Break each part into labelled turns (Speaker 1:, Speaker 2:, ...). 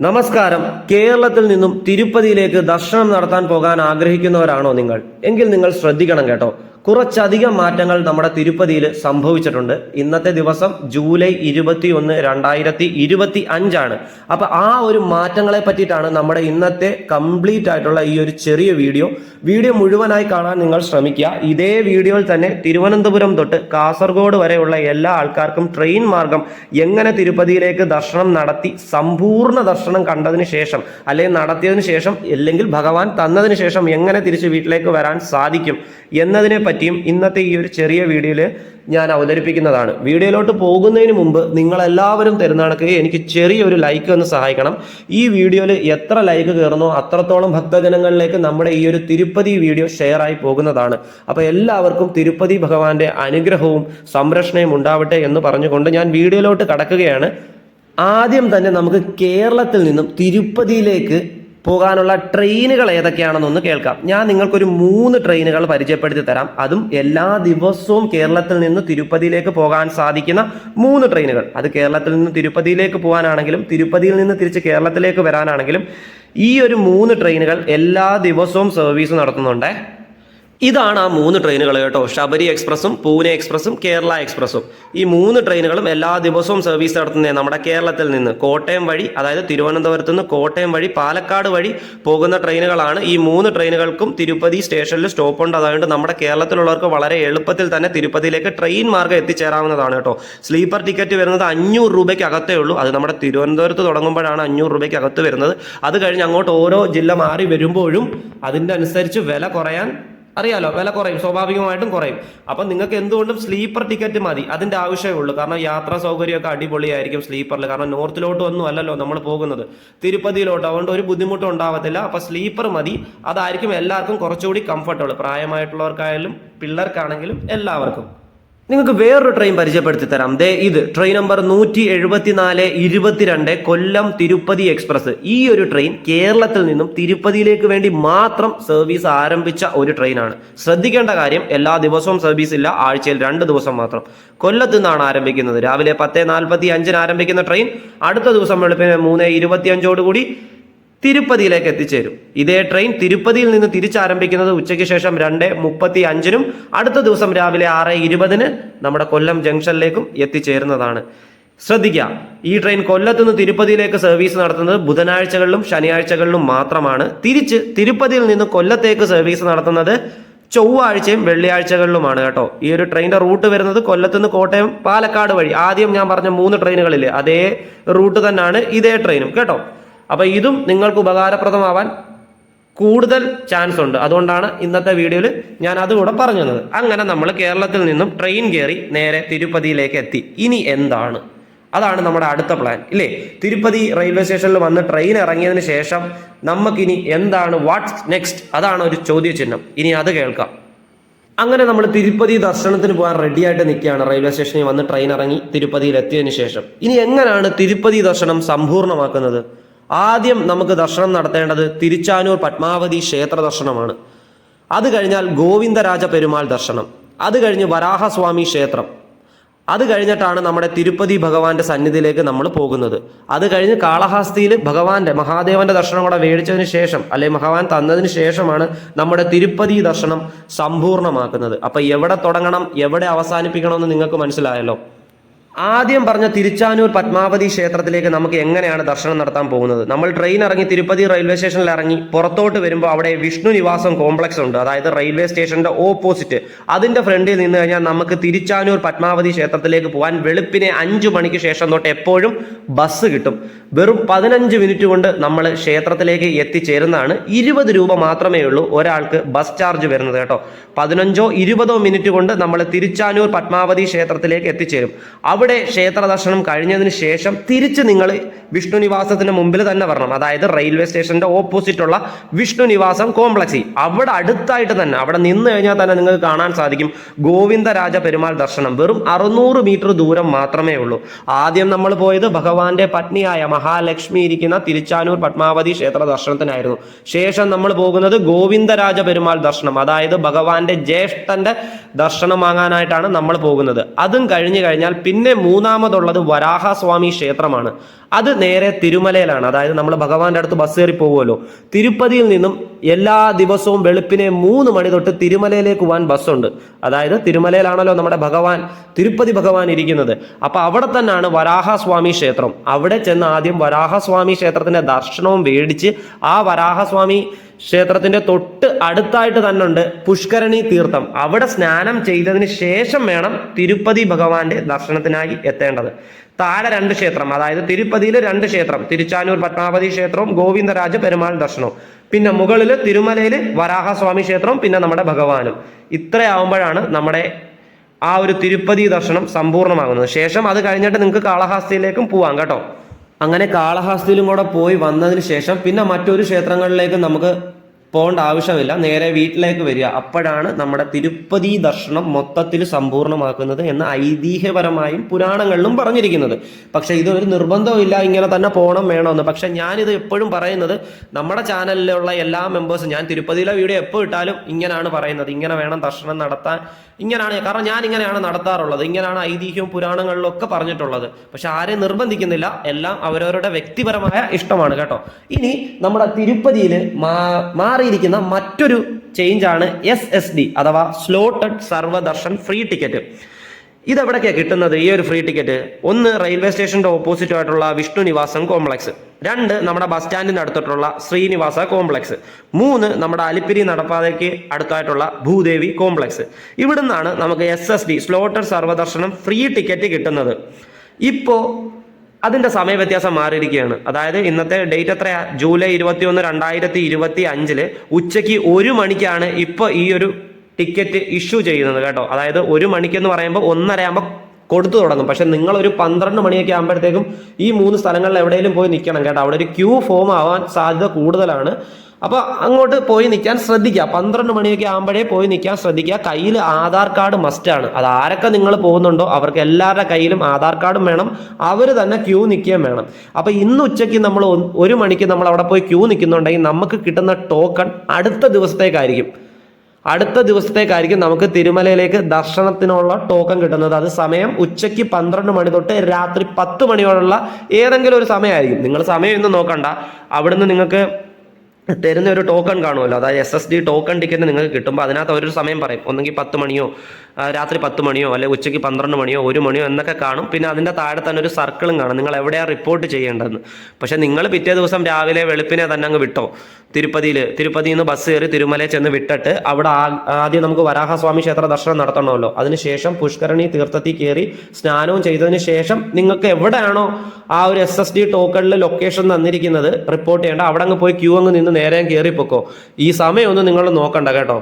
Speaker 1: നമസ്കാരം. കേരളത്തിൽ നിന്നും തിരുപ്പതിയിലേക്ക് ദർശനം നടത്താൻ പോകാൻ ആഗ്രഹിക്കുന്നവരാണോ നിങ്ങൾ? എങ്കിൽ നിങ്ങൾ ശ്രദ്ധിക്കണം കേട്ടോ. കുറച്ചധികം മാറ്റങ്ങൾ നമ്മുടെ തിരുപ്പതിയിൽ സംഭവിച്ചിട്ടുണ്ട്. ഇന്നത്തെ ദിവസം ജൂലൈ ഇരുപത്തി ഒന്ന് രണ്ടായിരത്തി ഇരുപത്തി അഞ്ചാണ് അപ്പൊ ആ ഒരു മാറ്റങ്ങളെ പറ്റിയിട്ടാണ് നമ്മുടെ ഇന്നത്തെ കംപ്ലീറ്റ് ആയിട്ടുള്ള ഈ ഒരു ചെറിയ വീഡിയോ. വീഡിയോ മുഴുവനായി കാണാൻ നിങ്ങൾ ശ്രമിക്കുക. ഇതേ വീഡിയോയിൽ തന്നെ തിരുവനന്തപുരം തൊട്ട് കാസർഗോഡ് വരെയുള്ള എല്ലാ ആൾക്കാർക്കും ട്രെയിൻ മാർഗം എങ്ങനെ തിരുപ്പതിയിലേക്ക് ദർശനം നടത്തി സമ്പൂർണ ദർശനം കണ്ടതിന് ശേഷം അല്ലെങ്കിൽ നടത്തിയതിനു ശേഷം അല്ലെങ്കിൽ ഭഗവാൻ തന്നതിന് ശേഷം എങ്ങനെ തിരിച്ച് വീട്ടിലേക്ക് വരാൻ സാധിക്കും എന്നതിനെ പറ്റിയും ഇന്നത്തെ ഈ ഒരു ചെറിയ വീഡിയോയിൽ ഞാൻ അവതരിപ്പിക്കുന്നതാണ്. വീഡിയോയിലോട്ട് പോകുന്നതിന് മുമ്പ് നിങ്ങളെല്ലാവരും തരുന്ന എനിക്ക് ചെറിയൊരു ലൈക്ക് ഒന്ന് സഹായിക്കണം. ഈ വീഡിയോയിൽ എത്ര ലൈക്ക് കയറുന്നോ അത്രത്തോളം ഭക്തജനങ്ങളിലേക്ക് നമ്മുടെ ഈ ഒരു തിരുപ്പതി വീഡിയോ ഷെയർ ആയി പോകുന്നതാണ്. അപ്പോൾ എല്ലാവർക്കും തിരുപ്പതി ഭഗവാന്റെ അനുഗ്രഹവും സംരക്ഷണയും ഉണ്ടാവട്ടെ എന്ന് പറഞ്ഞുകൊണ്ട് ഞാൻ വീഡിയോയിലോട്ട് കടക്കുകയാണ്. ആദ്യം തന്നെ നമുക്ക് കേരളത്തിൽ നിന്നും തിരുപ്പതിയിലേക്ക് പോകാനുള്ള ട്രെയിനുകൾ ഏതൊക്കെയാണെന്നൊന്ന് കേൾക്കാം. ഞാൻ നിങ്ങൾക്കൊരു മൂന്ന് ട്രെയിനുകൾ പരിചയപ്പെടുത്തി തരാം. അതും എല്ലാ ദിവസവും കേരളത്തിൽ നിന്ന് തിരുപ്പതിയിലേക്ക് പോകാൻ സാധിക്കുന്ന മൂന്ന് ട്രെയിനുകൾ. അത് കേരളത്തിൽ നിന്ന് തിരുപ്പതിയിലേക്ക് പോകാനാണെങ്കിലും തിരുപ്പതിയിൽ നിന്ന് തിരിച്ച് കേരളത്തിലേക്ക് വരാനാണെങ്കിലും ഈ ഒരു മൂന്ന് ട്രെയിനുകൾ എല്ലാ ദിവസവും സർവീസ് നടത്തുന്നുണ്ട്. ഇതാണ് ആ മൂന്ന് ട്രെയിനുകൾ കേട്ടോ. ശബരി എക്സ്പ്രസും പൂനെ എക്സ്പ്രസും കേരള എക്സ്പ്രസും ഈ മൂന്ന് ട്രെയിനുകളും എല്ലാ ദിവസവും സർവീസ് നടത്തുന്നത് നമ്മുടെ കേരളത്തിൽ നിന്ന്. കോട്ടയം വഴി അതായത് തിരുവനന്തപുരത്ത് നിന്ന് കോട്ടയം വഴി പാലക്കാട് വഴി പോകുന്ന ട്രെയിനുകളാണ് ഈ മൂന്ന് ട്രെയിനുകൾക്കും തിരുപ്പതി സ്റ്റേഷനിൽ സ്റ്റോപ്പ് ഉണ്ട്. അതുകൊണ്ട് നമ്മുടെ കേരളത്തിലുള്ളവർക്ക് വളരെ എളുപ്പത്തിൽ തന്നെ തിരുപ്പതിയിലേക്ക് ട്രെയിൻ മാർഗം എത്തിച്ചേരാവുന്നതാണ് കേട്ടോ. സ്ലീപ്പർ ടിക്കറ്റ് വരുന്നത് അഞ്ഞൂറ് രൂപയ്ക്ക് അകത്തേ ഉള്ളൂ. അത് നമ്മുടെ തിരുവനന്തപുരത്ത് തുടങ്ങുമ്പോഴാണ് അഞ്ഞൂറ് രൂപയ്ക്ക് അകത്ത് വരുന്നത്. അത് കഴിഞ്ഞ് അങ്ങോട്ട് ഓരോ ജില്ല മാറി വരുമ്പോഴും അതിന്റെ അനുസരിച്ച് വില കുറയാൻ അറിയാലോ വില കുറയും സ്വാഭാവികമായിട്ടും കുറയും. അപ്പം നിങ്ങൾക്ക് എന്തുകൊണ്ടും സ്ലീപ്പർ ടിക്കറ്റ് മതി. അതിന്റെ ആവശ്യമേ ഉള്ളൂ. കാരണം യാത്രാ സൗകര്യമൊക്കെ അടിപൊളിയായിരിക്കും സ്ലീപ്പറിൽ കാരണം നോർത്തിലോട്ട് ഒന്നും അല്ലല്ലോ നമ്മൾ പോകുന്നത്. തിരുപ്പതിയിലോട്ട്. അതുകൊണ്ട് ഒരു ബുദ്ധിമുട്ടും ഉണ്ടാവത്തില്ല. അപ്പം സ്ലീപ്പർ മതി. അതായിരിക്കും എല്ലാവർക്കും കുറച്ചുകൂടി കംഫർട്ടബിൾ പ്രായമായിട്ടുള്ളവർക്കായാലും പിള്ളേർക്കാണെങ്കിലും എല്ലാവർക്കും. നിങ്ങൾക്ക് വേറൊരു ട്രെയിൻ പരിചയപ്പെടുത്തി തരാം. ദേ ഇത് ട്രെയിൻ നമ്പർ നൂറ്റി എഴുപത്തിനാല് ഇരുപത്തിരണ്ട് കൊല്ലം തിരുപ്പതി എക്സ്പ്രസ് ഈ ഒരു ട്രെയിൻ കേരളത്തിൽ നിന്നും തിരുപ്പതിയിലേക്ക് വേണ്ടി മാത്രം സർവീസ് ആരംഭിച്ച ഒരു ട്രെയിനാണ് ശ്രദ്ധിക്കേണ്ട കാര്യം എല്ലാ ദിവസവും സർവീസ് ഇല്ല ആഴ്ചയിൽ രണ്ട് ദിവസം മാത്രം. കൊല്ലത്ത് നിന്നാണ് ആരംഭിക്കുന്നത്. രാവിലെ പത്ത് നാൽപ്പത്തി അഞ്ചിന് ആരംഭിക്കുന്ന ട്രെയിൻ അടുത്ത ദിവസം വെളുപ്പിന് മൂന്ന് ഇരുപത്തി അഞ്ചോടുകൂടി തിരുപ്പതിയിലേക്ക് എത്തിച്ചേരും. ഇതേ ട്രെയിൻ തിരുപ്പതിയിൽ നിന്ന് തിരിച്ചാരംഭിക്കുന്നത് ഉച്ചയ്ക്ക് ശേഷം രണ്ട് മുപ്പത്തി അഞ്ചിനും അടുത്ത ദിവസം രാവിലെ ആറ് ഇരുപതിന് നമ്മുടെ കൊല്ലം ജംഗ്ഷനിലേക്കും എത്തിച്ചേരുന്നതാണ്. ശ്രദ്ധിക്കുക ഈ ട്രെയിൻ കൊല്ലത്തു നിന്ന് തിരുപ്പതിയിലേക്ക് സർവീസ് നടത്തുന്നത് ബുധനാഴ്ചകളിലും ശനിയാഴ്ചകളിലും മാത്രമാണ്. തിരിച്ച് തിരുപ്പതിയിൽ നിന്ന് കൊല്ലത്തേക്ക് സർവീസ് നടത്തുന്നത് ചൊവ്വാഴ്ചയും വെള്ളിയാഴ്ചകളിലുമാണ് കേട്ടോ. ഈ ഒരു ട്രെയിനിന്റെ റൂട്ട് വരുന്നത് കൊല്ലത്തുനിന്ന് കോട്ടയം പാലക്കാട് വഴി. ആദ്യം ഞാൻ പറഞ്ഞ മൂന്ന് ട്രെയിനുകളില്ലേ അതേ റൂട്ട് തന്നെയാണ് ഇതേ ട്രെയിനും കേട്ടോ. അപ്പൊ ഇതും നിങ്ങൾക്ക് ഉപകാരപ്രദമാവാൻ കൂടുതൽ ചാൻസ് ഉണ്ട്. അതുകൊണ്ടാണ് ഇന്നത്തെ വീഡിയോയിൽ ഞാൻ അതുകൂടെ പറഞ്ഞു തന്നത്. അങ്ങനെ നമ്മൾ കേരളത്തിൽ നിന്നും ട്രെയിൻ കയറി നേരെ തിരുപ്പതിയിലേക്ക് എത്തി. ഇനി എന്താണ്? അതാണ് നമ്മുടെ അടുത്ത പ്ലാൻ ഇല്ലേ? തിരുപ്പതി റെയിൽവേ സ്റ്റേഷനിൽ വന്ന് ട്രെയിൻ ഇറങ്ങിയതിന് ശേഷം നമുക്കിനി എന്താണ് വാട്ട്സ് നെക്സ്റ്റ് അതാണ് ഒരു ചോദ്യചിഹ്നം. ഇനി അത് കേൾക്കാം. അങ്ങനെ നമ്മൾ തിരുപ്പതി ദർശനത്തിന് പോകാൻ റെഡിയായിട്ട് നിൽക്കുകയാണ്. റെയിൽവേ സ്റ്റേഷനിൽ വന്ന് ട്രെയിൻ ഇറങ്ങി തിരുപ്പതിയിൽ എത്തിയതിനു ശേഷം. ഇനി എങ്ങനെയാണ് തിരുപ്പതി ദർശനം സമ്പൂർണമാക്കുന്നത്? ആദ്യം നമുക്ക് ദർശനം നടത്തേണ്ടത് തിരുച്ചാനൂർ പത്മാവതി ക്ഷേത്ര ദർശനമാണ്. അത് കഴിഞ്ഞാൽ ഗോവിന്ദരാജ പെരുമാൾ ദർശനം. അത് കഴിഞ്ഞ് വരാഹസ്വാമി ക്ഷേത്രം. അത് കഴിഞ്ഞിട്ടാണ് നമ്മുടെ തിരുപ്പതി ഭഗവാന്റെ സന്നിധിയിലേക്ക് നമ്മൾ പോകുന്നത്. അത് കഴിഞ്ഞ് കാളഹാസ്തിയിൽ ഭഗവാന്റെ മഹാദേവന്റെ ദർശനം കൂടെ മേടിച്ചതിന് ശേഷം അല്ലെ ഭഗവാൻ തന്നതിന് ശേഷമാണ് നമ്മുടെ തിരുപ്പതി ദർശനം സമ്പൂർണമാക്കുന്നത് അപ്പൊ എവിടെ തുടങ്ങണം എവിടെ അവസാനിപ്പിക്കണം എന്ന് നിങ്ങൾക്ക് മനസ്സിലായല്ലോ? ആദ്യം പറഞ്ഞ തിരുച്ചാനൂർ പത്മാവതി ക്ഷേത്രത്തിലേക്ക് നമുക്ക് എങ്ങനെയാണ് ദർശനം നടത്താൻ പോകുന്നത്? നമ്മൾ ട്രെയിൻ ഇറങ്ങി തിരുപ്പതി റെയിൽവേ സ്റ്റേഷനിൽ ഇറങ്ങി പുറത്തോട്ട് വരുമ്പോൾ അവിടെ വിഷ്ണു നിവാസം കോംപ്ലക്സ് ഉണ്ട്. അതായത് റെയിൽവേ സ്റ്റേഷന്റെ ഓപ്പോസിറ്റ് അതിന്റെ ഫ്രണ്ടിൽ നിന്ന് കഴിഞ്ഞാൽ നമുക്ക് തിരുച്ചാനൂർ പത്മാവതി ക്ഷേത്രത്തിലേക്ക് പോകാൻ വെളുപ്പിനെ അഞ്ചു മണിക്ക് ശേഷം തൊട്ട് എപ്പോഴും ബസ് കിട്ടും. വെറും പതിനഞ്ച് മിനിറ്റ് കൊണ്ട് നമ്മൾ ക്ഷേത്രത്തിലേക്ക് എത്തിച്ചേരുന്നതാണ്. ഇരുപത് രൂപ മാത്രമേ ഉള്ളൂ ഒരാൾക്ക് ബസ് ചാർജ് വരുന്നത് കേട്ടോ. പതിനഞ്ചോ ഇരുപതോ മിനിറ്റ് കൊണ്ട് നമ്മൾ തിരുച്ചാനൂർ പത്മാവതി ക്ഷേത്രത്തിലേക്ക് എത്തിച്ചേരും. അവിടെ ക്ഷേത്ര ദർശനം കഴിഞ്ഞതിന് ശേഷം തിരിച്ച് നിങ്ങൾ വിഷ്ണു നിവാസത്തിന് മുമ്പിൽ തന്നെ വരണം. അതായത് റെയിൽവേ സ്റ്റേഷന്റെ ഓപ്പോസിറ്റുള്ള വിഷ്ണു നിവാസം കോംപ്ലക്സിൽ അവിടെ അടുത്തായിട്ട് തന്നെ അവിടെ നിന്ന് കഴിഞ്ഞാൽ തന്നെ നിങ്ങൾക്ക് കാണാൻ സാധിക്കും ഗോവിന്ദരാജ പെരുമാൾ ദർശനം. വെറും അറുന്നൂറ് മീറ്റർ ദൂരം മാത്രമേ ഉള്ളൂ. ആദ്യം നമ്മൾ പോയത് ഭഗവാന്റെ പത്നിയായ മഹാലക്ഷ്മി ഇരിക്കുന്ന തിരുച്ചാനൂർ പത്മാവതി ക്ഷേത്ര ദർശനത്തിനായിരുന്നു. ശേഷം നമ്മൾ പോകുന്നത് ഗോവിന്ദരാജ പെരുമാൾ ദർശനം. അതായത് ഭഗവാന്റെ ജ്യേഷ്ഠന്റെ ദർശനം വാങ്ങാനായിട്ടാണ് നമ്മൾ പോകുന്നത്. അതും കഴിഞ്ഞു കഴിഞ്ഞാൽ പിന്നെ മൂന്നാമതുള്ളത് വരാഹസ്വാമി ക്ഷേത്രമാണ്. അത് നേരെ തിരുമലയിലാണ്. അതായത് നമ്മൾ ഭഗവാന്റെ അടുത്ത് ബസ് കയറി പോകുമല്ലോ. തിരുപ്പതിയിൽ നിന്നും എല്ലാ ദിവസവും വെളുപ്പിനെ മൂന്ന് മണി തൊട്ട് തിരുമലയിലേക്ക് പോകാൻ ബസ്സുണ്ട് അതായത് തിരുമലയിലാണല്ലോ നമ്മുടെ ഭഗവാൻ തിരുപ്പതി ഭഗവാൻ ഇരിക്കുന്നത്. അപ്പൊ അവിടെ തന്നെയാണ് വരാഹസ്വാമി ക്ഷേത്രം. അവിടെ ചെന്ന് ആദ്യം വരാഹസ്വാമി ക്ഷേത്രത്തിന്റെ ദർശനവും മേടിച്ച് ആ വരാഹസ്വാമി ക്ഷേത്രത്തിന്റെ തൊട്ട് അടുത്തായിട്ട് തന്നെ ഉണ്ട് പുഷ്കരണി തീർത്ഥം. അവിടെ സ്നാനം ചെയ്തതിന് ശേഷം വേണം തിരുപ്പതി ഭഗവാന്റെ ദർശനത്തിനായി എത്തേണ്ടത്. താഴെ രണ്ട് ക്ഷേത്രം അതായത് തിരുപ്പതിയിൽ രണ്ട് ക്ഷേത്രം തിരുച്ചാനൂർ പത്മാവതി ക്ഷേത്രവും ഗോവിന്ദരാജ പെരുമാൾ ദർശനവും. പിന്നെ മുകളിൽ തിരുമലയിൽ വരാഹസ്വാമി ക്ഷേത്രവും പിന്നെ നമ്മുടെ ഭഗവാനും. ഇത്രയാവുമ്പോഴാണ് നമ്മുടെ ആ ഒരു തിരുപ്പതി ദർശനം സമ്പൂർണമാകുന്നത് ശേഷം അത് കഴിഞ്ഞിട്ട് നിങ്ങൾക്ക് കാളഹാസ്തിയിലേക്കും പോവാം കേട്ടോ. അങ്ങനെ കാളഹാസ്തിയിലും കൂടെ പോയി വന്നതിന് ശേഷം പിന്നെ മറ്റൊരു ക്ഷേത്രങ്ങളിലേക്ക് നമുക്ക് പോകേണ്ട ആവശ്യമില്ല. നേരെ വീട്ടിലേക്ക് വരിക. അപ്പോഴാണ് നമ്മുടെ തിരുപ്പതി ദർശനം മൊത്തത്തിൽ സമ്പൂർണമാക്കുന്നത് എന്ന് ഐതിഹ്യപരമായും പുരാണങ്ങളിലും പറഞ്ഞിരിക്കുന്നത്. പക്ഷെ ഇതൊരു നിർബന്ധമില്ല ഇങ്ങനെ തന്നെ പോകണം വേണമെന്ന്. പക്ഷെ ഞാനിത് എപ്പോഴും പറയുന്നത് നമ്മുടെ ചാനലിലുള്ള എല്ലാ മെമ്പേഴ്സും ഞാൻ തിരുപ്പതിയിലെ വീഡിയോ എപ്പോൾ ഇട്ടാലും ഇങ്ങനെയാണ് പറയുന്നത്. ഇങ്ങനെ വേണം ദർശനം നടത്താൻ. ഇങ്ങനെയാണ് കാരണം ഞാൻ ഇങ്ങനെയാണ് നടത്താറുള്ളത്. ഇങ്ങനെയാണ് ഐതിഹ്യവും പുരാണങ്ങളിലൊക്കെ പറഞ്ഞിട്ടുള്ളത്. പക്ഷെ ആരെയും നിർബന്ധിക്കുന്നില്ല. എല്ലാം അവരവരുടെ വ്യക്തിപരമായ ഇഷ്ടമാണ് കേട്ടോ. ഇനി നമ്മുടെ തിരുപ്പതിയിൽ മാറിയിരിക്കുന്ന മറ്റൊരു ചേഞ്ചാണ് എസ് എസ് ഡി അഥവാ സ്ലോട്ടഡ് സർവദർശൻ ഫ്രീ ടിക്കറ്റ് ഇതെവിടൊക്കെയാണ് കിട്ടുന്നത്? ഈ ഒരു ഫ്രീ ടിക്കറ്റ് ഒന്ന് റെയിൽവേ സ്റ്റേഷന്റെ ഓപ്പോസിറ്റ് ആയിട്ടുള്ള വിഷ്ണു നിവാസം കോംപ്ലക്സ് രണ്ട് നമ്മുടെ ബസ് സ്റ്റാൻഡിന് അടുത്തിട്ടുള്ള ശ്രീനിവാസ കോംപ്ലക്സ് മൂന്ന് നമ്മുടെ അലിപ്പിരി നടപ്പാതയ്ക്ക് അടുത്തായിട്ടുള്ള ഭൂദേവി കോംപ്ലക്സ് ഇവിടുന്നാണ് നമുക്ക് എസ് എസ് ഡി സ്ലോട്ടർ സർവദർശനം ഫ്രീ ടിക്കറ്റ് കിട്ടുന്നത്. ഇപ്പോൾ അതിന്റെ സമയ വ്യത്യാസം മാറിയിരിക്കുകയാണ്. അതായത് ഇന്നത്തെ ഡേറ്റ് എത്രയാ? ജൂലൈ ഇരുപത്തി ഒന്ന് രണ്ടായിരത്തി ഇരുപത്തി അഞ്ചിൽ ഉച്ചയ്ക്ക് ഒരു മണിക്കാണ് ഇപ്പോൾ ഈ ഒരു ടിക്കറ്റ് ഇഷ്യൂ ചെയ്യുന്നത് കേട്ടോ. അതായത് ഒരു മണിക്കെന്ന് പറയുമ്പോൾ ഒന്നര ആകുമ്പോൾ കൊടുത്തു തുടങ്ങും. പക്ഷെ നിങ്ങൾ ഒരു പന്ത്രണ്ട് മണിയൊക്കെ ആകുമ്പോഴത്തേക്കും ഈ മൂന്ന് സ്ഥലങ്ങളിൽ എവിടെയെങ്കിലും പോയി നിൽക്കണം കേട്ടോ. അവിടെ ഒരു ക്യൂ ഫോം ആവാൻ സാധ്യത കൂടുതലാണ്. അപ്പോൾ അങ്ങോട്ട് പോയി നിൽക്കാൻ ശ്രദ്ധിക്കുക. പന്ത്രണ്ട് മണിയൊക്കെ ആകുമ്പോഴേ പോയി നിൽക്കാൻ ശ്രദ്ധിക്കുക. കയ്യിൽ ആധാർ കാർഡ് മസ്റ്റ് ആണ്. അത് ആരൊക്കെ നിങ്ങൾ പോകുന്നുണ്ടോ അവർക്ക് എല്ലാവരുടെ കയ്യിലും ആധാർ കാർഡും വേണം. അവർ തന്നെ ക്യൂ നിൽക്കുകയും വേണം. അപ്പോൾ ഇന്ന് ഉച്ചയ്ക്ക് നമ്മൾ ഒരു മണിക്ക് നമ്മൾ അവിടെ പോയി ക്യൂ നിൽക്കുന്നുണ്ടെങ്കിൽ നമുക്ക് കിട്ടുന്ന ടോക്കൺ അടുത്ത ദിവസത്തേക്കായിരിക്കും. അടുത്ത ദിവസത്തേക്കായിരിക്കും നമുക്ക് തിരുമലയിലേക്ക് ദർശനത്തിനുള്ള ടോക്കൺ കിട്ടുന്നത്. അത് സമയം ഉച്ചയ്ക്ക് പന്ത്രണ്ട് മണി തൊട്ട് രാത്രി പത്ത് മണിയോടുള്ള ഏതെങ്കിലും ഒരു സമയമായിരിക്കും. നിങ്ങൾ സമയം ഇന്ന് നോക്കണ്ട. അവിടുന്ന് നിങ്ങൾക്ക് തരുന്ന ഒരു ടോക്കൺ കാണുമല്ലോ. അതായത് S S D token ticket നിങ്ങൾക്ക് കിട്ടുമ്പോൾ അതിനകത്ത് ഒരു സമയം പറയും. ഒന്നെങ്കിൽ പത്ത് മണിയോ രാത്രി പത്ത് മണിയോ അല്ലെങ്കിൽ ഉച്ചയ്ക്ക് പന്ത്രണ്ട് മണിയോ ഒരു മണിയോ എന്നൊക്കെ കാണും. പിന്നെ അതിന്റെ താഴെ തന്നെ ഒരു സർക്കിളും കാണും. നിങ്ങൾ എവിടെയാണ് റിപ്പോർട്ട് ചെയ്യേണ്ടതെന്ന്. പക്ഷേ നിങ്ങൾ പിറ്റേ ദിവസം രാവിലെ വെളുപ്പിനെ തന്നെ അങ്ങ് വിട്ടോ. തിരുപ്പതിയിൽ തിരുപ്പതിയിൽ നിന്ന് ബസ് കയറി തിരുമലയിൽ ചെന്ന് വിട്ടിട്ട് അവിടെ ആദ്യം നമുക്ക് വരാഹസ്വാമി ക്ഷേത്ര ദർശനം നടത്തണമല്ലോ. അതിനുശേഷം പുഷ്കരണി തീർത്ഥത്തിൽ കയറി സ്നാനവും ചെയ്തതിന് ശേഷം നിങ്ങൾക്ക് എവിടെയാണോ ആ ഒരു എസ് എസ് ഡി ടോക്കണിൽ ലൊക്കേഷൻ തന്നിരിക്കുന്നത് റിപ്പോർട്ട് ചെയ്യേണ്ട. അവിടെ അങ്ങ് പോയി ക്യൂ അങ്ങ് നിന്ന് നേരെ കയറിപ്പോക്കോ ഈ സമയമൊന്നും നിങ്ങൾ നോക്കണ്ട കേട്ടോ.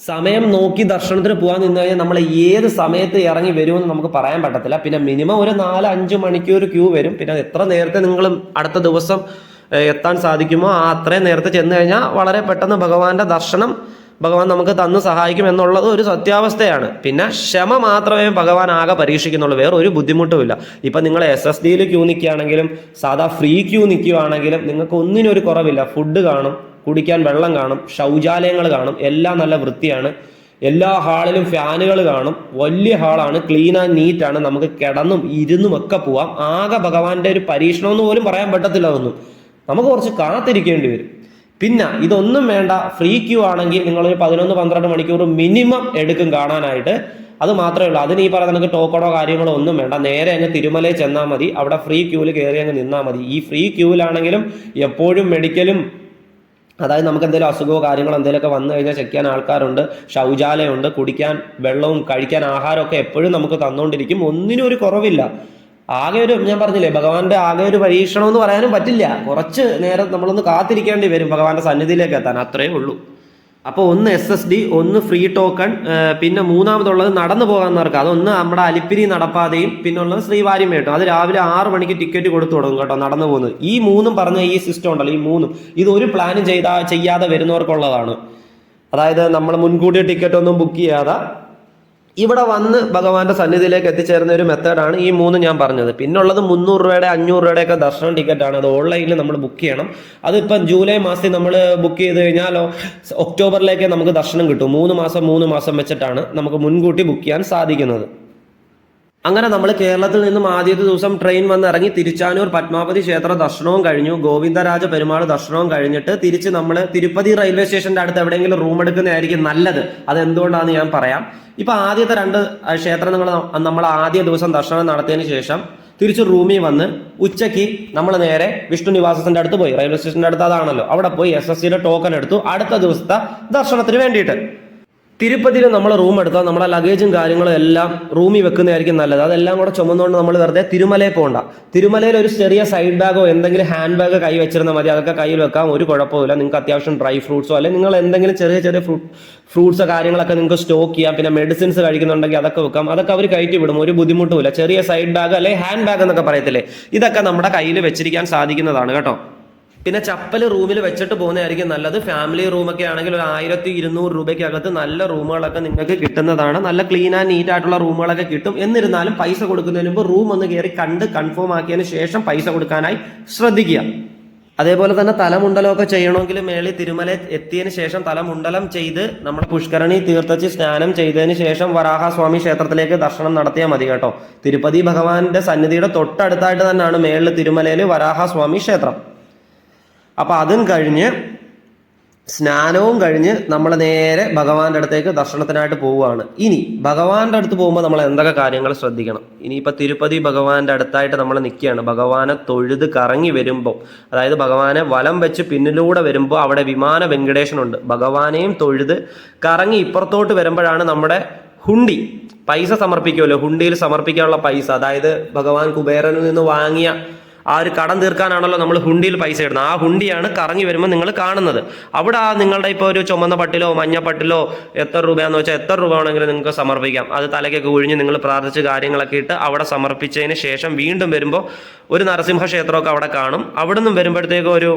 Speaker 1: സമയം നോക്കി ദർശനത്തിന് പോകാൻ നിന്ന് കഴിഞ്ഞാൽ നമ്മൾ ഏത് സമയത്ത് ഇറങ്ങി വരുമെന്ന് നമുക്ക് പറയാൻ പറ്റത്തില്ല. പിന്നെ മിനിമം ഒരു നാല് അഞ്ച് മണിക്കൂർ ക്യൂ വരും. പിന്നെ എത്ര നേരത്തെ നിങ്ങൾ അടുത്ത ദിവസം എത്താൻ സാധിക്കുമോ ആ അത്രയും നേരത്തെ ചെന്ന് കഴിഞ്ഞാൽ വളരെ പെട്ടെന്ന് ഭഗവാന്റെ ദർശനം ഭഗവാൻ നമുക്ക് തന്ന് സഹായിക്കും എന്നുള്ളത് ഒരു സത്യാവസ്ഥയാണ്. പിന്നെ ക്ഷമ മാത്രമേ ഭഗവാൻ ആകെ പരീക്ഷിക്കുന്നുള്ളൂ. വേറെ ഒരു ബുദ്ധിമുട്ടുമില്ല. ഇപ്പം നിങ്ങൾ എസ് എസ് ഡിയിൽ ക്യൂ നിൽക്കുകയാണെങ്കിലും സാധാ ഫ്രീ ക്യൂ നിൽക്കുകയാണെങ്കിലും നിങ്ങൾക്ക് ഒന്നിനും ഒരു കുറവില്ല. ഫുഡ് കാണും കുടിക്കാൻ വെള്ളം കാണും ശൗചാലയങ്ങൾ കാണും എല്ലാം നല്ല വൃത്തിയാണ്. എല്ലാ ഹാളിലും ഫാനുകൾ കാണും. വലിയ ഹാളാണ് ക്ലീൻ ആൻഡ് നീറ്റ് ആണ്. നമുക്ക് കിടന്നും ഇരുന്നും ഒക്കെ പോവാം. ആകെ ഭഗവാന്റെ ഒരു പരീക്ഷണമെന്ന് പോലും പറയാൻ പറ്റത്തില്ല അതൊന്നും. നമുക്ക് കുറച്ച് കാത്തിരിക്കേണ്ടി വരും. പിന്നെ ഇതൊന്നും വേണ്ട ഫ്രീ ക്യൂ ആണെങ്കിൽ നിങ്ങളൊരു പതിനൊന്ന് പന്ത്രണ്ട് മണിക്കൂർ മിനിമം എടുക്കും കാണാനായിട്ട്. അത് മാത്രമേ ഉള്ളൂ. അതിന് ഈ പറയുന്ന നിങ്ങൾക്ക് ടോക്കണോ കാര്യങ്ങളോ ഒന്നും വേണ്ട. നേരെ അങ്ങ് തിരുമലയിൽ ചെന്നാൽ മതി. അവിടെ ഫ്രീ ക്യൂവിൽ കയറി അങ്ങ് നിന്നാൽ മതി. ഈ ഫ്രീ ക്യൂവിലാണെങ്കിലും എപ്പോഴും മെഡിക്കലും അതായത് നമുക്ക് എന്തെങ്കിലും അസുഖമോ കാര്യങ്ങളോ എന്തെങ്കിലുമൊക്കെ വന്നു കഴിഞ്ഞാൽ ചെക്ക് ചെയ്യാൻ ആൾക്കാരുണ്ട്. ശൗചാലയമുണ്ട്. കുടിക്കാൻ വെള്ളവും കഴിക്കാൻ ആഹാരമൊക്കെ എപ്പോഴും നമുക്ക് തന്നുകൊണ്ടിരിക്കും ഒന്നിനും ഒരു കുറവില്ല. ആകെ ഒരു ഞാൻ പറഞ്ഞില്ലേ ഭഗവാന്റെ ആകെ ഒരു പരീക്ഷണം എന്ന് പറയാനും പറ്റില്ല. കുറച്ച് നേരം നമ്മളൊന്ന് കാത്തിരിക്കേണ്ടി വരും ഭഗവാന്റെ സന്നിധിയിലേക്ക് എത്താൻ. അത്രേ ഉള്ളൂ. അപ്പോൾ ഒന്ന് എസ് എസ് ഡി ഒന്ന് ഫ്രീ ടോക്കൺ പിന്നെ മൂന്നാമതുള്ളത് നടന്നു പോകാവുന്നവർക്ക്. അതൊന്ന് നമ്മുടെ അലിപ്പിരി നടപ്പാതയും പിന്നെ ഉള്ളത് ശ്രീവാര്യം കേട്ടോ അത് രാവിലെ ആറ് മണിക്ക് ടിക്കറ്റ് കൊടുത്തു തുടങ്ങും കേട്ടോ നടന്നു പോകുന്നത്. ഈ മൂന്നും പറഞ്ഞ ഈ സിസ്റ്റം ഉണ്ടല്ലോ ഈ മൂന്നും. ഇത് ഒരു പ്ലാനും ചെയ്താ ചെയ്യാതെ വരുന്നവർക്കുള്ളതാണ്. അതായത് നമ്മൾ മുൻകൂട്ടി ടിക്കറ്റ് ഒന്നും ബുക്ക് ചെയ്യാതെ ഇവിടെ വന്ന് ഭഗവാന്റെ സന്നിധിയിലേക്ക് എത്തിച്ചേരുന്ന ഒരു മെത്തേഡാണ് ഈ മൂന്ന് ഞാൻ പറഞ്ഞത്. പിന്നുള്ളത് മുന്നൂറ് രൂപയുടെ അഞ്ഞൂറ് രൂപയുടെ ഒക്കെ ദർശനം ആണ് അത് ഓൺലൈനിൽ നമ്മൾ ബുക്ക് ചെയ്യണം. അതിപ്പം ജൂലൈ മാസത്തിൽ നമ്മൾ ബുക്ക് ചെയ്ത് കഴിഞ്ഞാലോ ഒക്ടോബറിലേക്ക് നമുക്ക് ദർശനം കിട്ടും. മൂന്ന് മാസം മൂന്ന് മാസം വെച്ചിട്ടാണ് നമുക്ക് മുൻകൂട്ടി ബുക്ക് ചെയ്യാൻ സാധിക്കുന്നത്. അങ്ങനെ നമ്മൾ കേരളത്തിൽ നിന്നും ആദ്യത്തെ ദിവസം ട്രെയിൻ വന്നിറങ്ങി തിരുച്ചാനൂർ പത്മാവതി ക്ഷേത്ര ദർശനവും കഴിഞ്ഞു. ഗോവിന്ദരാജ പെരുമാൾ ദർശനവും കഴിഞ്ഞിട്ട് തിരിച്ച് നമ്മൾ തിരുപ്പതി റെയിൽവേ സ്റ്റേഷന്റെ അടുത്ത് എവിടെയെങ്കിലും റൂം എടുക്കുന്നതായിരിക്കും നല്ലത്. അത് എന്തുകൊണ്ടാണെന്ന് ഞാൻ പറയാം. ഇപ്പൊ ആദ്യത്തെ രണ്ട് ക്ഷേത്രങ്ങൾ നമ്മൾ ആദ്യ ദിവസം ദർശനം നടത്തിയതിന് ശേഷം തിരിച്ച് റൂമിൽ വന്ന് ഉച്ചയ്ക്ക് നമ്മൾ നേരെ വിഷ്ണു നിവാസത്തിന്റെ അടുത്ത് പോയി. റെയിൽവേ സ്റ്റേഷന്റെ അടുത്ത് അതാണല്ലോ. അവിടെ പോയി എസ് എസ് സിയുടെ ടോക്കൺ എടുത്തു. അടുത്ത ദിവസത്തെ ദർശനത്തിന് വേണ്ടിയിട്ട്. തിരുപ്പതിയിൽ നമ്മൾ റൂം എടുത്താൽ നമ്മുടെ ലഗേജും കാര്യങ്ങളും എല്ലാം റൂമിൽ വെക്കുന്നതായിരിക്കും നല്ലത്. അതെല്ലാം കൂടെ ചുമന്നുകൊണ്ട് നമ്മൾ വെറുതെ തിരുമലയിൽ പോകണ്ട. തിരുമലയിൽ ഒരു ചെറിയ സൈഡ് ബാഗോ എന്തെങ്കിലും ഹാൻഡ് ബാഗ് കൈ വെച്ചിരുന്നാൽ മതി. അതൊക്കെ കയ്യിൽ വെക്കാം ഒരു കുഴപ്പമില്ല നിങ്ങൾക്ക് അത്യാവശ്യം ഡ്രൈ ഫ്രൂട്ട്സോ അല്ലെങ്കിൽ നിങ്ങൾ എന്തെങ്കിലും ചെറിയ ചെറിയ ഫ്രൂട്ട് ഫ്രൂട്ട്സോ കാര്യങ്ങളൊക്കെ നിങ്ങൾക്ക് സ്റ്റോക്ക് ചെയ്യാം. പിന്നെ മെഡിസിൻസ് കഴിക്കുന്നുണ്ടെങ്കിൽ അതൊക്കെ വെക്കാം. അതൊക്കെ അവർ കയറ്റി വിടും. ഒരു ബുദ്ധിമുട്ടുമില്ല. ചെറിയ സൈഡ് ബാഗ് അല്ലെങ്കിൽ ഹാൻഡ് ബാഗ് എന്നൊക്കെ പറയത്തില്ലേ? ഇതൊക്കെ നമ്മുടെ കയ്യിൽ വെച്ചിരിക്കാൻ സാധിക്കുന്നതാണ് കേട്ടോ. പിന്നെ ചപ്പൽ റൂമിൽ വെച്ചിട്ട് പോകുന്നതായിരിക്കും നല്ലത്. ഫാമിലി റൂമൊക്കെ ആണെങ്കിൽ ഒരു ആയിരത്തി ഇരുന്നൂറ് രൂപയ്ക്കകത്ത് നല്ല റൂമുകളൊക്കെ നിങ്ങൾക്ക് കിട്ടുന്നതാണ്. നല്ല ക്ലീൻ ആൻഡ് നീറ്റ് ആയിട്ടുള്ള റൂമുകളൊക്കെ കിട്ടും. എന്നിരുന്നാലും പൈസ കൊടുക്കുന്നതിന് മുമ്പ് റൂം ഒന്ന് കയറി കണ്ട് കൺഫേം ആക്കിയതിന് ശേഷം പൈസ കൊടുക്കാനായി ശ്രദ്ധിക്കുക. അതേപോലെ തന്നെ തലമുണ്ടലമൊക്കെ ചെയ്യണമെങ്കിൽ മേളി തിരുമല എത്തിയതിന് ശേഷം തലമുണ്ടലം ചെയ്ത് നമ്മുടെ പുഷ്കരണി തീർത്ഥച്ച് സ്നാനം ചെയ്തതിന് ശേഷം വരാഹസ്വാമി ക്ഷേത്രത്തിലേക്ക് ദർശനം നടത്തിയാൽ മതി കേട്ടോ. തിരുപ്പതി ഭഗവാന്റെ സന്നിധിയുടെ തൊട്ടടുത്തായിട്ട് തന്നെയാണ് മേളിൽ തിരുമലയിൽ വരാഹസ്വാമി ക്ഷേത്രം. അപ്പൊ അതും കഴിഞ്ഞ് സ്നാനവും കഴിഞ്ഞ് നമ്മൾ നേരെ ഭഗവാന്റെ അടുത്തേക്ക് ദർശനത്തിനായിട്ട് പോവുകയാണ്. ഇനി ഭഗവാന്റെ അടുത്ത് പോകുമ്പോൾ നമ്മൾ എന്തൊക്കെ കാര്യങ്ങൾ ശ്രദ്ധിക്കണം? ഇനിയിപ്പോൾ തിരുപ്പതി ഭഗവാന്റെ അടുത്തായിട്ട് നമ്മൾ നിൽക്കുകയാണ്. ഭഗവാനെ തൊഴുത് കറങ്ങി വരുമ്പോൾ അതായത് ഭഗവാനെ വലം വെച്ച് പിന്നിലൂടെ വരുമ്പോൾ അവിടെ വിമാന വെങ്കടേശനുണ്ട് ഭഗവാനെയും തൊഴുത് കറങ്ങി ഇപ്പുറത്തോട്ട് വരുമ്പോഴാണ് നമ്മുടെ ഹുണ്ടി. പൈസ സമർപ്പിക്കുമല്ലോ. ഹുണ്ടിയിൽ സമർപ്പിക്കാനുള്ള പൈസ. അതായത് ഭഗവാൻ കുബേരനിൽ നിന്ന് വാങ്ങിയ ആ ഒരു കടം തീർക്കാനാണല്ലോ നമ്മൾ ഹുണ്ടിയിൽ പൈസ ഇടുന്നത്. ആ ഹുണ്ടിയാണ് കറങ്ങി വരുമ്പോൾ നിങ്ങൾ കാണുന്നത്. അവിടെ ആ നിങ്ങളുടെ ഇപ്പോൾ ഒരു ചുമന്ന പട്ടിലോ മഞ്ഞ പട്ടിലോ എത്ര രൂപയാണെന്ന് വെച്ചാൽ എത്ര രൂപ വേണമെങ്കിലും നിങ്ങൾക്ക് സമർപ്പിക്കാം. അത് തലയ്ക്കൊക്കെ ഒഴിഞ്ഞ് നിങ്ങൾ പ്രാർത്ഥിച്ച് കാര്യങ്ങളൊക്കെ ഇട്ട് അവിടെ സമർപ്പിച്ചതിന് ശേഷം വീണ്ടും വരുമ്പോൾ ഒരു നരസിംഹ ക്ഷേത്രമൊക്കെ അവിടെ കാണും. അവിടെ നിന്നും വരുമ്പോഴത്തേക്കും ഒരു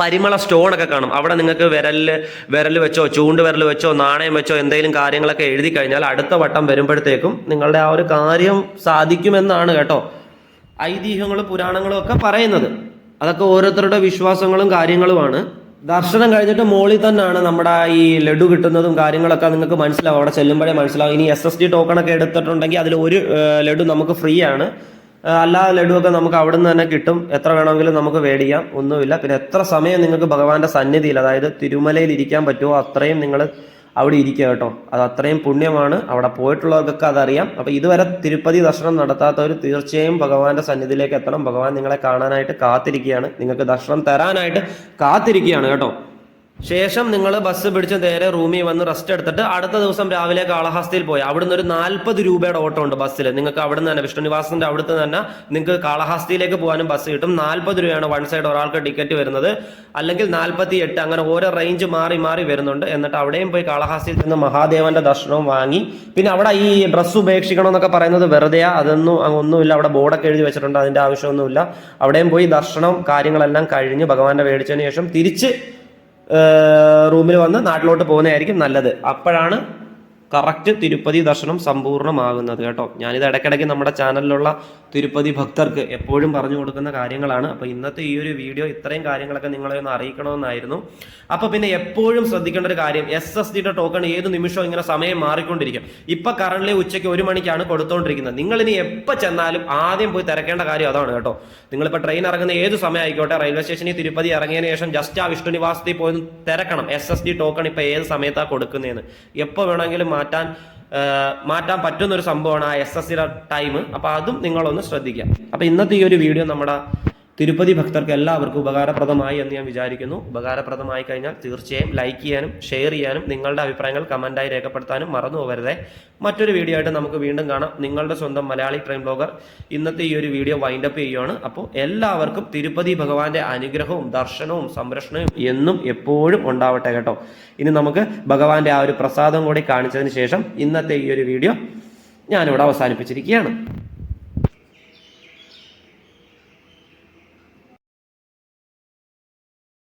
Speaker 1: പരിമള സ്റ്റോണൊക്കെ കാണും. അവിടെ നിങ്ങൾക്ക് വിരലിൽ വിരൽ വെച്ചോ ചൂണ്ട് വിരൽ വെച്ചോ നാണയം വെച്ചോ എന്തെങ്കിലും കാര്യങ്ങളൊക്കെ എഴുതി കഴിഞ്ഞാൽ അടുത്ത വട്ടം വരുമ്പോഴത്തേക്കും നിങ്ങളുടെ ആ ഒരു കാര്യം സാധിക്കുമെന്നാണ് കേട്ടോ. ഐതിഹ്യങ്ങളും പുരാണങ്ങളും ഒക്കെ പറയുന്നത്. അതൊക്കെ ഓരോരുത്തരുടെ വിശ്വാസങ്ങളും കാര്യങ്ങളുമാണ്. ദർശനം കഴിഞ്ഞിട്ട് മോളിൽ തന്നെയാണ് നമ്മുടെ ഈ ലഡു കിട്ടുന്നതും കാര്യങ്ങളൊക്കെ നിങ്ങൾക്ക് മനസ്സിലാവും. അവിടെ ചെല്ലുമ്പോഴേ മനസ്സിലാവും. ഇനി എസ് എസ് ഡി ടോക്കൺ ഒക്കെ എടുത്തിട്ടുണ്ടെങ്കിൽ അതിൽ ഒരു ലഡു നമുക്ക് ഫ്രീ ആണ്. അല്ലാ ലഡുവൊക്കെ നമുക്ക് അവിടെ നിന്ന് തന്നെ കിട്ടും. എത്ര വേണമെങ്കിലും നമുക്ക് മേടിക്കാം ഒന്നുമില്ല. പിന്നെ എത്ര സമയം നിങ്ങൾക്ക് ഭഗവാന്റെ സന്നിധിയിൽ അതായത് തിരുമലയിൽ ഇരിക്കാൻ പറ്റുമോ അത്രയും നിങ്ങൾ അവിടെ ഇരിക്കുക കേട്ടോ. അത് അത്രയും പുണ്യമാണ്. അവിടെ പോയിട്ടുള്ളവർക്കൊക്കെ അതറിയാം. അപ്പോൾ ഇതുവരെ തിരുപ്പതി ദർശനം നടത്താത്തവർ തീർച്ചയായും ഭഗവാന്റെ സന്നിധിയിലേക്ക് എത്തണം. ഭഗവാൻ നിങ്ങളെ കാണാനായിട്ട് കാത്തിരിക്കുകയാണ്. നിങ്ങൾക്ക് ദർശനം തരാനായിട്ട് കാത്തിരിക്കുകയാണ് കേട്ടോ. ശേഷം നിങ്ങൾ ബസ് പിടിച്ച് നേരെ റൂമിൽ വന്ന് റെസ്റ്റ് എടുത്തിട്ട് അടുത്ത ദിവസം രാവിലെ കാളഹസ്തിയിൽ പോയി. അവിടുന്ന് ഒരു നാൽപ്പത് രൂപയുടെ ഓട്ടോ ഉണ്ട് ബസ്സിൽ നിങ്ങൾക്ക് അവിടുന്ന് തന്നെ വിഷ്ണുനിവാസിന്റെ അവിടുത്തെ തന്നെ നിങ്ങൾക്ക് കാളഹസ്തിയിലേക്ക് പോകാനും ബസ് കിട്ടും. നാൽപ്പത് രൂപയാണ് വൺ സൈഡ് ഒരാൾക്ക് ടിക്കറ്റ് വരുന്നത്. അല്ലെങ്കിൽ നാൽപ്പത്തി എട്ട് അങ്ങനെ ഓരോ റേഞ്ച് മാറി മാറി വരുന്നുണ്ട്. എന്നിട്ട് അവിടെയും പോയി കാളഹസ്തിയിൽ നിന്ന് മഹാദേവന്റെ ദർശനവും വാങ്ങി. പിന്നെ അവിടെ ഈ ഡ്രസ്സ് ഉപേക്ഷിക്കണം എന്നൊക്കെ പറയുന്നത് വെറുതെയാ. അതൊന്നും ഒന്നുമില്ല. അവിടെ ബോർഡൊക്കെ എഴുതി വെച്ചിട്ടുണ്ട്. അതിന്റെ ആവശ്യമൊന്നുമില്ല. അവിടെയും പോയി ദർശനം കാര്യങ്ങളെല്ലാം കഴിഞ്ഞ് ഭഗവാന്റെ മേടിച്ചതിന് ശേഷം തിരിച്ച് റൂമിൽ വന്ന് നാട്ടിലോട്ട് പോകുന്നതായിരിക്കും നല്ലത്. അപ്പോഴാണ് കറക്റ്റ് തിരുപ്പതി ദർശനം സമ്പൂർണമാകുന്നത് കേട്ടോ. ഞാനിത് ഇടയ്ക്കിടയ്ക്ക് നമ്മുടെ ചാനലിലുള്ള തിരുപ്പതി ഭക്തർക്ക് എപ്പോഴും പറഞ്ഞു കൊടുക്കുന്ന കാര്യങ്ങളാണ്. അപ്പോൾ ഇന്നത്തെ ഈ ഒരു വീഡിയോ ഇത്രയും കാര്യങ്ങളൊക്കെ നിങ്ങളെ ഒന്ന് അറിയിക്കണമെന്നായിരുന്നു. അപ്പോൾ പിന്നെ എപ്പോഴും ശ്രദ്ധിക്കേണ്ട ഒരു കാര്യം എസ് എസ് ഡിയുടെ ടോക്കൺ ഏത് നിമിഷവും ഇങ്ങനെ സമയം മാറിക്കൊണ്ടിരിക്കും. ഇപ്പൊ കറണ്ട്ലി ഉച്ചയ്ക്ക് ഒരു മണിക്കാണ് കൊടുത്തുകൊണ്ടിരിക്കുന്നത് നിങ്ങൾ ഇനി എപ്പോൾ ചെന്നാലും ആദ്യം പോയി തിരക്കേണ്ട കാര്യം അതാണ് കേട്ടോ. നിങ്ങളിപ്പോൾ ട്രെയിൻ ഇറങ്ങുന്ന ഏത് സമയം ആയിക്കോട്ടെ റെയിൽവേ സ്റ്റേഷനിൽ തിരുപ്പതി ഇറങ്ങിയതിന് ശേഷം ജസ്റ്റ് ആ വിഷ്ണു നിവാസത്തിൽ പോയി തിരക്കണം. എസ് എസ് ഡി ടോക്കൺ ഇപ്പൊ ഏത് സമയത്താണ് കൊടുക്കുന്നതെന്ന് എപ്പോൾ വേണമെങ്കിലും മാറ്റാൻ മാറ്റാൻ പറ്റുന്ന ഒരു സംഭവമാണ് ആ എസ് എസ് സിയുടെ ടൈം അപ്പൊ അതും നിങ്ങളൊന്ന് ശ്രദ്ധിക്കുക. അപ്പൊ ഇന്നത്തെ ഈ ഒരു വീഡിയോ നമ്മുടെ തിരുപ്പതി ഭക്തർക്ക് എല്ലാവർക്കും ഉപകാരപ്രദമായി എന്ന് ഞാൻ വിചാരിക്കുന്നു. ഉപകാരപ്രദമായി കഴിഞ്ഞാൽ തീർച്ചയായും ലൈക്ക് ചെയ്യാനും ഷെയർ ചെയ്യാനും നിങ്ങളുടെ അഭിപ്രായങ്ങൾ കമന്റായി രേഖപ്പെടുത്താനും മറന്നു പോകരുതേ. മറ്റൊരു വീഡിയോ ആയിട്ട് നമുക്ക് വീണ്ടും കാണാം. നിങ്ങളുടെ സ്വന്തം മലയാളി ട്രെയിൻ ബ്ലോഗർ ഇന്നത്തെ ഈ ഒരു വീഡിയോ വൈൻഡപ്പ് ചെയ്യുകയാണ് അപ്പോൾ എല്ലാവർക്കും തിരുപ്പതി ഭഗവാന്റെ അനുഗ്രഹവും ദർശനവും സംരക്ഷണവും എന്നും എപ്പോഴും ഉണ്ടാവട്ടെ കേട്ടോ. ഇനി നമുക്ക് ഭഗവാന്റെ ആ ഒരു പ്രസാദം കൂടി കാണിച്ചതിന് ശേഷം ഇന്നത്തെ ഈ ഒരു വീഡിയോ ഞാനിവിടെ അവസാനിപ്പിച്ചിരിക്കുകയാണ്.